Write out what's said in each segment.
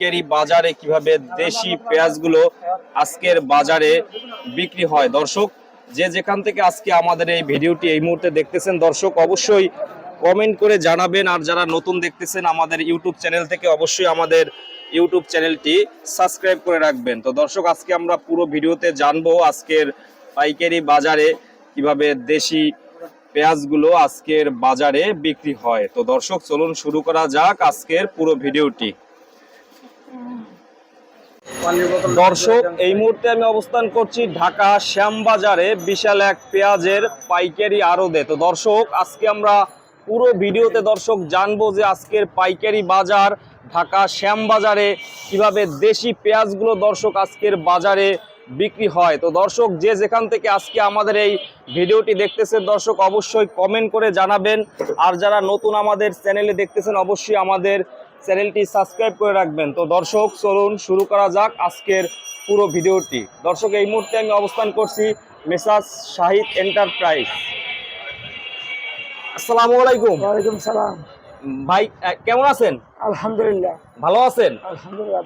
পাইকারি বাজারে কীভাবে দেশি পেঁয়াজগুলো আজকের বাজারে বিক্রি হয়? দর্শক, যে যেখান থেকে আজকে আমাদের এই ভিডিওটি এই মুহূর্তে দেখতেছেন, দর্শক অবশ্যই কমেন্ট করে জানাবেন। আর যারা নতুন দেখতেছেন আমাদের ইউটিউব চ্যানেল থেকে, অবশ্যই আমাদের ইউটিউব চ্যানেলটি সাবস্ক্রাইব করে রাখবেন। তো দর্শক, আজকে আমরা পুরো ভিডিওতে জানব আজকের পাইকারি বাজারে কীভাবে দেশি পেঁয়াজগুলো আজকের বাজারে বিক্রি হয়। তো দর্শক, চলুন শুরু করা যাক আজকের পুরো ভিডিওটি। দর্শক, এই মুহূর্তে আমি অবস্থান করছি ঢাকা শ্যামবাজারে বিশাল এক পেঁয়াজের পাইকারি আড়তে। তো দর্শক, আজকে আমরা পুরো ভিডিওতে দর্শক জানব যে আজকের পাইকারি বাজার ঢাকা শ্যামবাজারে কীভাবে দেশি পেঁয়াজগুলো দর্শক আজকের বাজারে বিক্রি হয়। তো দর্শক, যে যেখান থেকে আজকে আমাদের এই ভিডিওটি দেখতেছেন, দর্শক অবশ্যই কমেন্ট করে জানাবেন। আর যারা নতুন আমাদের চ্যানেলে দেখতেছেন, অবশ্যই আমাদের চ্যানেলটি সাবস্ক্রাইব করে রাখবেন। তো দর্শক চলুন শুরু করা যাক আজকের পুরো ভিডিওটি। দর্শক এই মুহূর্তে আমি অবস্থান করছি মেসাজ শাহিদ এন্টারপ্রাইজ। আসসালামু আলাইকুম। ওয়ালাইকুম সালাম। ভাই কেমন আছেন? আলহামদুলিল্লাহ। ভালো আছেন? আলহামদুলিল্লাহ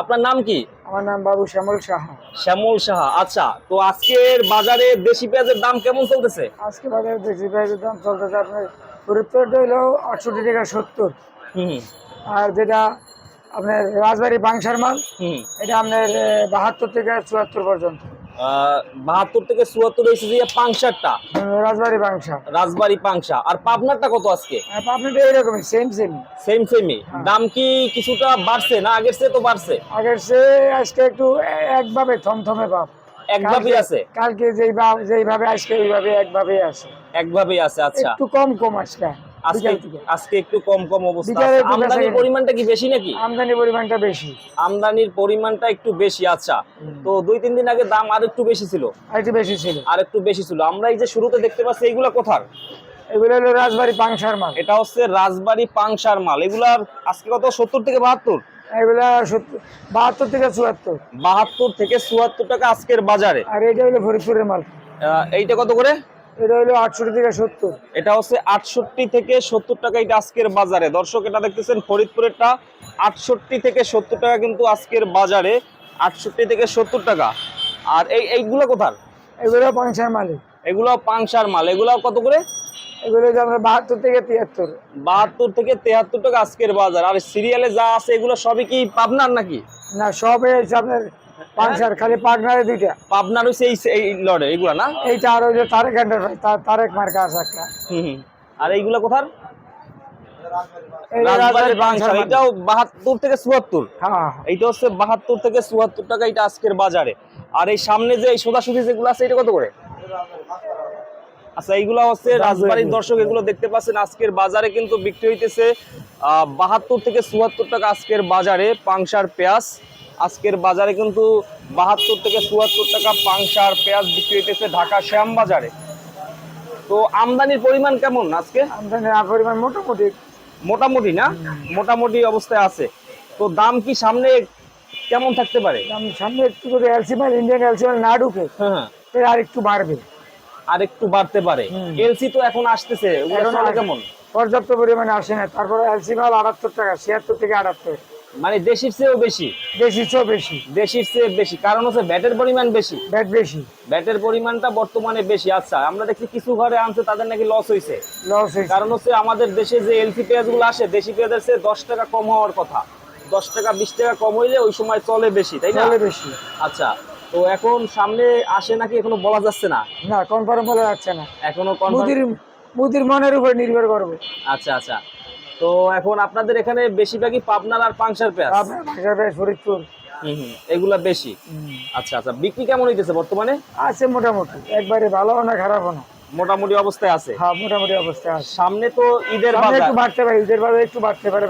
আপনার নাম কি? আমার নাম বাবু শ্যামল সাহা। শ্যামল সাহা আচ্ছা তো আজকের বাজারে দেশি পেঁয়াজের দাম কেমন চলতেছে? আজকে বাজারে দেশি পেঁয়াজের দাম চলতেছে আপনার আটষট্টি টাকা সত্তর। আর যেটা আপনার রাজবাড়ি বাংশার মাল এটা আপনার বাহাত্তর থেকে চুয়াত্তর পর্যন্ত। বাহাত্তর থেকে চুয়াত্তর যে পাংশারটা? রাজবাড়ি বাংশা রাজবাড়ি পাংশা। আর পাবনারটা কত আজকে? এরকমই সেম সেম সেম সেমই দাম কি কিছুটা বাড়ছে না আগের চেয়ে তো বাড়ছে? আগের সে আজকে একটু একভাবে থমথমে ভাব একভাবেই আছে? কালকে যেইভাবে যেইভাবে আজকে ওইভাবে একভাবেই আছে। একভাবেই আছে আচ্ছা। একটু কম কম আজকে। আজকে আজকে একটু কম কম অবস্থা আমদানির পরিমাণটা কি বেশি নাকি? আমদানি পরিমাণটা বেশি। আমদানির পরিমাণটা একটু বেশি আচ্ছা। তো দুই তিন দিন আগে দাম আর একটু বেশি ছিল? একটু বেশি ছিল। আর একটু বেশি ছিল। আমরা এই যে শুরুতে দেখতে পাচ্ছি এইগুলা কোথার? এগুলো হলো রাজবাড়ি পাংশার মাল। এটা হচ্ছে রাজবাড়ি পাংশার মাল। এগুলার আজকে কত? সত্তর থেকে বাহাত্তর? এগুলা বাহাত্তর থেকে চুয়াত্তর। বাহাত্তর থেকে চুয়াত্তর টাকা আজকের বাজারে। আর এটা হলো ফরিদপুরের মাল। এইটা কত করে? এটা হলো আটষট্টি থেকে সত্তর। এটা হচ্ছে আটষট্টি থেকে সত্তর টাকা এটা আজকের বাজারে। দর্শক এটা দেখতেছেন ফরিদপুরেরটা আটষট্টি থেকে সত্তর টাকা কিন্তু আজকের বাজারে আটষট্টি থেকে সত্তর টাকা। আর এই এইগুলো কোথার? এগুলো পাংশার মালে এগুলো পাংশার মাল। এগুলো কত করে? এগুলো আপনার বাহাত্তর থেকে তিয়াত্তর। বাহাত্তর থেকে তেহাত্তর টাকা আজকের বাজার। আর সিরিয়ালে যা আছে এগুলো সবই কি পাবনার নাকি? না সব হচ্ছে আপনার খালি দুইটা। পাবনার হচ্ছে এই এই লড়ে এগুলা না? এইটা আর হইল তারেক এন্টারপ্রাইজ তারেক মার্কা আছে একটা। হুম। আর এইগুলা কোথার। এটাও বাহাত্তর থেকে চুয়াত্তর? হ্যাঁ হ্যাঁ। এইটা হচ্ছে বাহাত্তর থেকে চুয়াত্তর টাকা এটা আজকের বাজারে। আর এই সামনে যে সোদাসুদি যেগুলো আছে এটা কত করে? আচ্ছা এইগুলো হচ্ছে রাজবাড়ির দর্শক এগুলো দেখতে পাচ্ছেন আজকের বাজারে কিন্তু বিক্রি হইতেছে আহ বাহাত্তর থেকে চুয়াত্তর টাকা আজকের বাজারে পাংশার পেঁয়াজ। আজকের বাজারে কিন্তু বাহাত্তর থেকে চুয়াত্তর টাকা পাংশার পেঁয়াজ বিক্রি হইতেছে ঢাকা শ্যাম বাজারে তো আমদানির পরিমাণ কেমন আজকে? আমদানি আর পরিমাণ মোটামুটি। মোটামুটি না? মোটামুটি অবস্থায় আছে। তো দাম কি সামনে কেমন থাকতে পারে? দাম সামনে একটু করে এলসি মাল ইন্ডিয়ান এলসি মাল না ঢুকে হ্যাঁ হ্যাঁ। আর একটু বাড়বে। আর একটু বাড়তে পারে। এলসি তো এখন আসতেছে কেমন? পর্যাপ্ত পরিমাণে আসে না। তারপরে এলসি মাল আটাত্তর টাকা ছিয়াত্তর থেকে আটাত্তর। মানে দেশির চেয়েও বেশি? বেশি চো বেশি। দেশির চেয়ে বেশি। কারণ হচ্ছে ব্যাটের পরিমাণ বেশি। ব্যাট বেশি। ব্যাটের পরিমাণটা বর্তমানে বেশি। আচ্ছা আমরা দেখছি কিছু ঘরে আনছে তাদের নাকি লস হয়েছে লস হয়েছে কারণ হচ্ছে আমাদের দেশে যে এলসি পেঁয়াজগুলো আসে দেশি পেঁয়াজের চেয়ে দশ টাকা কম হওয়ার কথা। দশ টাকা বিশ টাকা কম হইলে ওই সময় চলে বেশি তাই না? চলে বেশি। আচ্ছা তো এখন সামনে আসে নাকি এখনও বলা যাচ্ছে না? না কনফার্ম বলা যাচ্ছে না। এখনও মুদির মুদির মনের উপর নির্ভর করবে। আচ্ছা আচ্ছা। তো এখন আপনাদের এখানে বেশিরভাগই পাবনার আর পাংশার পেঁয়াজ? ভাষা বেশ ফরিদপুর। এগুলা বেশি? আচ্ছা আচ্ছা বিক্রি কেমন হইতেছে বর্তমানে? আছে মোটামুটি একবারে ভালো না খারাপ না। মোটামুটি অবস্থায় আছে? হ্যাঁ মোটামুটি অবস্থা আছে। সামনে তো ঈদের বাজার। একটু বাড়তে পারে ঈদের বাজারে একটু বাড়তে পারে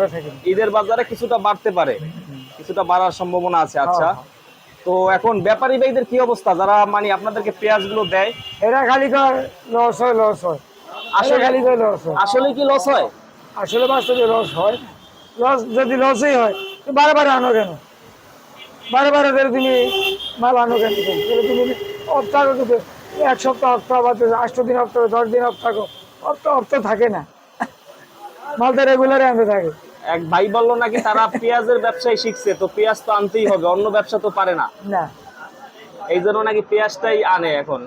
ঈদের বাজারে কিছুটা বাড়তে পারে কিছুটা বাড়ার সম্ভাবনা আছে আচ্ছা। হ্যাঁ, তো এখন ব্যাপারী ভাইদের কি অবস্থা? যারা মানে আপনাদেরকে পেঁয়াজগুলো দেয় এরা খালি লস হয় লস হয়। আসলে খালি লস হয়। আসলে কি লস হয়? আসলে বাস্তবে লস হয়। লস যদি লসই হয় বারে বারে আনো কেন? বারে বারে ধরে তুমি মাল আনো কেন? তুমি অপ্তাহ এক সপ্তাহ অপ্তাহ বা আষ্ট দিন অপ্তাহ দশ দিন অপ্তাহ অপ্তাহ অপ্তাহ থাকে না। মাল তো রেগুলারে আনতে থাকে। এক ভাই বলল নাকি তারা পেঁয়াজের ব্যবসায় শিখছে তো পেঁয়াজ তো আনতেই হবে অন্য ব্যবসা তো পারে না। না। এই জন্য নাকি পেঁয়াজটাই আনে এখন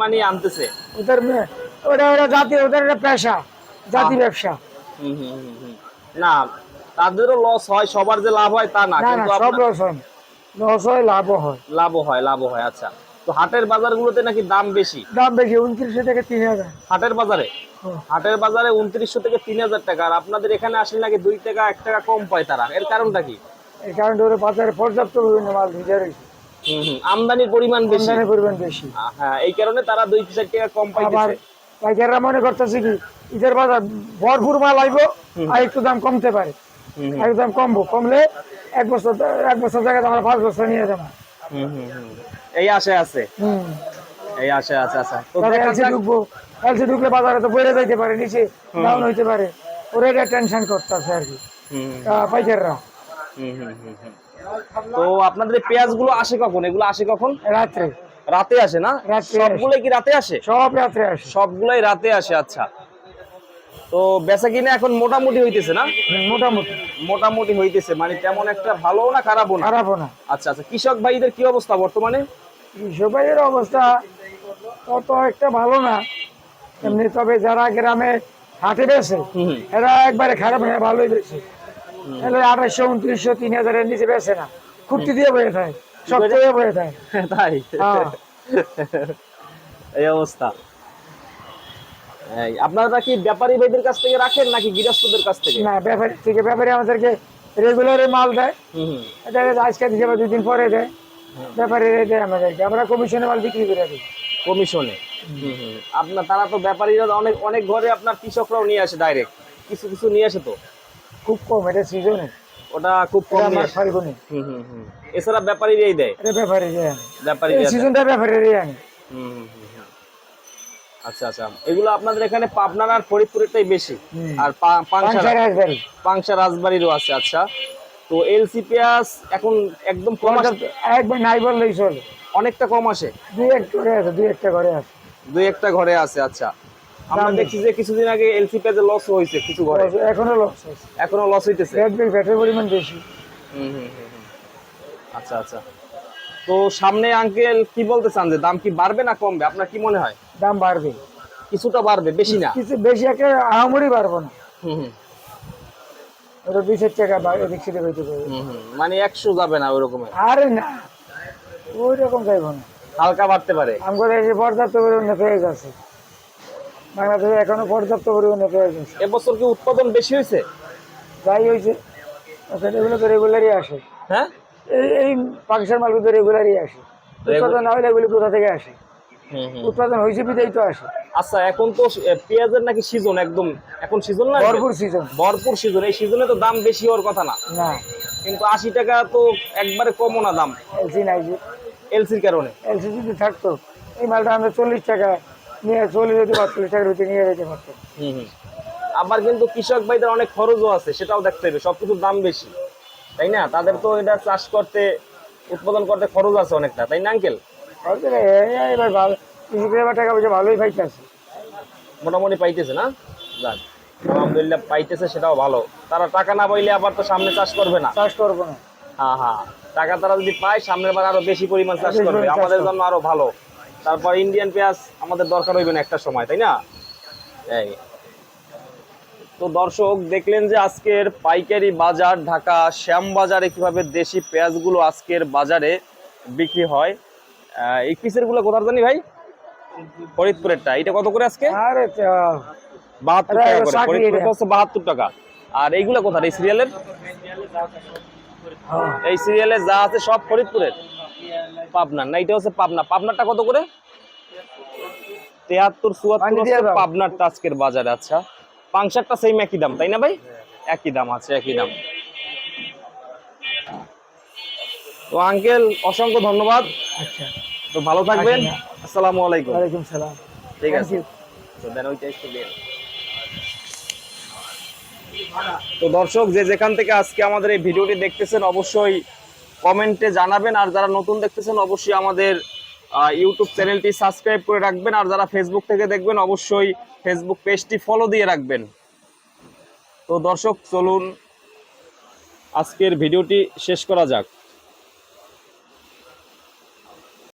মানে আনতেছে। ওদের ওটা ওটা জাতি ওদের একটা পেশা জাতি ব্যবসা। না তাদেরও লস হয় সবার যে লাভ হয় তা না কিন্তু সব লস হয়। লস হয় লাভও হয়। লাভও হয় লাভও হয় আচ্ছা। তো হাটের বাজারগুলোতে নাকি দাম বেশি? দাম বেশি উনত্রিশশো থেকে তিন হাজার হাটের বাজারে? হাটের বাজারে উনত্রিশশো থেকে তিন হাজার টাকা আর আপনাদের এখানে আসলে নাকি দুই টাকা এক টাকা কম পায় তারা। এর কারণটা কি? এই কারণে ওরা বাজারে পর্যাপ্ত বিভিন্ন মাল ভিজে রয়েছে। আমদানির পরিমাণ বেশি। আমদানি পরিমাণ বেশি। হ্যাঁ এই কারণে তারা দুই চার টাকা কম আবার পাইতেছে পাইকাররা মনে করতেছে কি ঈদের বাজার ভরপুর মাল আইবো আর একটু দাম কমতে পারে। হুম, হুম, একটু দাম কমবো কমলে এক বছর এক বছর জায়গায় আমরা পাঁচ বছর নিয়ে যাব। এই আশে আছে? এই আশে আছে আচ্ছা। এলসি ঢুকবো। এলসি ঢুকলে বাজারে তো বেড়ে যাইতে পারে নিচে ডাউন হইতে পারে। ওরা এটা টেনশন করতেছে আর কি। পাইকাররা। তো আপনাদের পেঁয়াজগুলো আসে কখন? এগুলো আসে কখন? রাত্রে। রাতে আসে না? রাতে সবগুলোই কি রাতে আসে? সব রাত্রে আসে। সবগুলাই রাতে আসে আচ্ছা। তো বেচা কিনা এখন মোটামুটি হইতেছে না? মোটামুটি। মোটামুটি হইতেছে মানে তেমন একটা ভালো না খারাপও না? খারাপও না। আচ্ছা আচ্ছা কৃষক ভাইদের কি অবস্থা বর্তমানে? কৃষকের অবস্থা তত একটা ভালো না। এমনি তবে যারা গ্রামে হাটে বেছে। এরা একবারে খারাপ না ভালোই বেছে তাহলে আঠাশশো উনত্রিশশো তিন হাজারের নিচে বেছে না। খুঁটি দিয়ে বয়ে থাকে শক্ত দিয়ে বয়ে থাকে তাই? হ্যাঁ। এই অবস্থা। আপনারা কি ব্যাপারী ভাইদের কাছ থেকে রাখেন নাকি গৃহস্থদের কাছ থেকে? না ব্যাপারী থেকে ব্যাপারী আমাদেরকে রেগুলারে মাল দেয়। এটা আজকে দিতে বা দুই দিন পরে দেয়। ব্যাপারী দেয় আমাদেরকে। আমরা কমিশনে মাল বিক্রি করে দিই। কমিশনে। আপনার তারা তো ব্যাপারীরা অনেক অনেক ঘরে আপনার কৃষকরাও নিয়ে আসে ডাইরেক্ট কিছু কিছু নিয়ে আসে তো? খুব কম এটা সিজনে ওটা খুব কম আমার ফাল্গুনে। হুম হুম হুম। এছাড়া ব্যাপারীরাই দেয়? ব্যাপারী দিয়ে। ব্যাপারী সিজনটা ব্যাপারী আনে হুম। আচ্ছা আচ্ছা। এগুলো আপনাদের এখানে পাবনার আর ফরিদপুরেরটাই বেশি। আর পাংশা রাজবাড়িরও আছে আচ্ছা। তো এলসি পেঁয়াজ এখন একদম কম একবার নাই বললেই চলে। অনেকটা কম আসে? দুই এক করে আছে দুই একটা ঘরে আছে। দুই একটা ঘরে আছে আচ্ছা। আমরা দেখছি যে কিছুদিন আগে এলসি পেঁয়াজে লস হয়েছে কিছু ঘরে। এখনও লস এখনও লস হইতেছে? ব্যাট ব্যাটের পরিমাণ বেশি। হুম। আচ্ছা আচ্ছা। তো সামনে আঙ্কেল কি বলতে চান যে দাম কি বাড়বে না কমবে? আপনার কি মনে হয়? দাম বাড়বে। কিছুটা বাড়বে বেশি না। কিছু বেশি একটা আহামরি পারব না। হুম, ওটা দুই চার টাকা এদিক সেদিক হইতে পারবে। মানে একশো যাবে না ওই রকমের আরে না ওই রকম যাইব না। হালকা বাড়তে পারে? আমাদের এসে পর্যাপ্ত পরিমাণে পেঁয়াজ আছে। বাংলাদেশে এখনও পর্যাপ্ত পরিমাণে পেঁয়াজ আছে। এবছর কি উৎপাদন বেশি হয়েছে? যাই হয়েছে আচ্ছা, এগুলো তো রেগুলারই আসে। হ্যাঁ? এই এই পাকিস্তান মালগুলো তো রেগুলারই আসে। উৎপাদন না হলে এগুলো কোথা থেকে আসে। উৎপাদন হয়েছে বিদায় তো আসে। আচ্ছা এখন তো পেঁয়াজের নাকি সিজন একদম এখন সিজন না? ভরপুর সিজন ভরপুর সিজন এই সিজনে তো দাম বেশি হওয়ার কথা না? না। কিন্তু আশি টাকা তো একবারে কমও না দাম। এলসি নাই এলসির কারণে? এলসি যদি থাকতো এই মালটা আমরা চল্লিশ টাকা নিয়ে চল্লিশ হতে পাঁচচল্লিশ টাকার হতে নিয়ে যেতে পারতাম। হুম হুম। আবার কিন্তু কৃষক ভাইদের অনেক খরচও আছে সেটাও দেখতে হবে সবকিছুর দাম বেশি। তাই না? তাদের তো এটা চাষ করতে উৎপাদন করতে খরচ আছে অনেকটা তাই না আঙ্কেল? এবার ভালো কৃষকের এবার টাকা পয়সা ভালোই পাইতেছে। মোটামুটি পাইতেছে না? যাক আলহামদুলিল্লাহ পাইতেছে সেটাও ভালো। তারা টাকা না পাইলে আবার তো সামনে চাষ করবে না। চাষ করব না। হ্যাঁ হ্যাঁ টাকা তারা যদি পায় সামনের বার আরও বেশি পরিমাণ চাষ করবে। আমাদের জন্য আরও ভালো। তারপর ইন্ডিয়ান পেঁয়াজ আমাদের দরকার হইবে না একটা সময় তাই না? এই। তো দর্শক দেখলেন যে আজকের পাইকারি বাজার ঢাকা শ্যাম বাজারে কীভাবে দেশি পেঁয়াজগুলো আজকের বাজারে বিক্রি হয়। এই পিসেরগুলো কোথার জানি ভাই? ফরিদপুরেরটা। এটা কত করে আজকে? বাহাত্তর টাকা করে। এটা। হচ্ছে বাহাত্তর টাকা। আর এইগুলো কোথায় এই সিরিয়ালের হ্যাঁ। এই সিরিয়ালে যা আছে সব ফরিদপুরের। পাবনার না এটা হচ্ছে পাবনা। পাবনারটা কত করে? তেহাত্তর চুয়াত্তর দাও। পাবনারটা আজকের আচ্ছা। পাংশারটা সেম একই দাম তাই না ভাই? একই দাম আছে একই দাম। তো আঙ্কেল অসংখ্য ধন্যবাদ। আচ্ছা। তো ভালো থাকবেন। আচ্ছা। আসসালামু আলাইকুম। ওয়ালাইকুম সালাম। ঠিক আছে. তো দেন ওইটা একটু দিন। তো দর্শক যে যেখান থেকে আজকে আমাদের এই ভিডিওটি দেখতেছেন অবশ্যই কমেন্টে জানাবেন। আর যারা নতুন দেখতেছেন অবশ্যই আমাদের ইউটিউব চ্যানেলটি সাবস্ক্রাইব করে রাখবেন। আর যারা ফেসবুক থেকে দেখবেন অবশ্যই ফেসবুক পেজটি ফলো দিয়ে রাখবেন। তো দর্শক চলুন আজকের ভিডিওটি শেষ করা যাক।